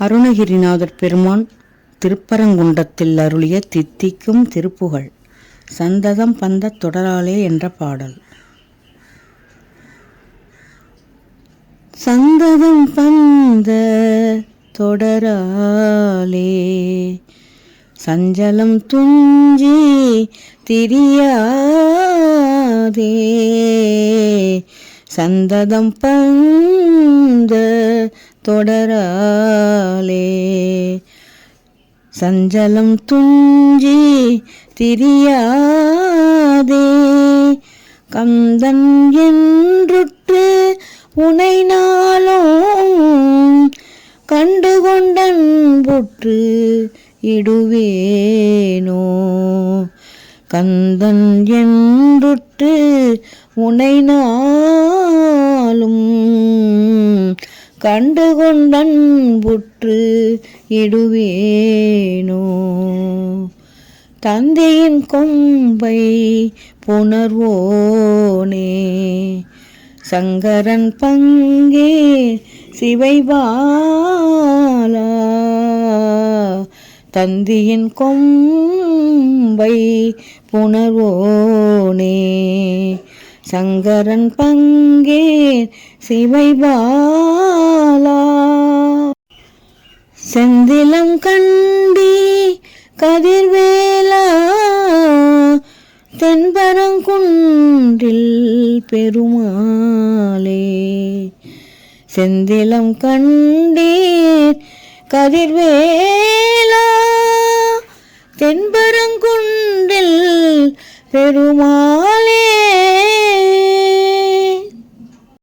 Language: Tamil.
அருணகிரிநாதர் பெருமான் திருப்பரங்குன்றத்தில் அருளிய தித்திக்கும் திருப்புகழ் சந்ததம் பந்த தொடராலே என்ற பாடல். சந்ததம் பந்த தொடராலே சஞ்சலம் துஞ்சி திரியாதே. சந்ததம் பந்த தொடராலே. சஞ்சலம் துஞ்சி திரியாதே. கந்தன் என்றுற்று உனை நாளும் கண்டு கொண்டன் புற்று இடுவேனோ. கந்தன் என்றுற்று உனை நாளும் கண்டு புற்று இடுவேனோ? தந்தையின் கொம்பை புணர்வோனே? சங்கரன் பங்கே சிவைபாலா? தந்தியின் கொம்பை புணர்வோனே? சங்கரன் பங்கே சிவை பாலா செந்திலம் கண்டி கதிர்வேலா. தென்பரங்குன்றில் பெருமாளே. செந்திலம் கண்டீர் கதிர்வேலா. தென்பரங்குன்றில் பெருமாளே.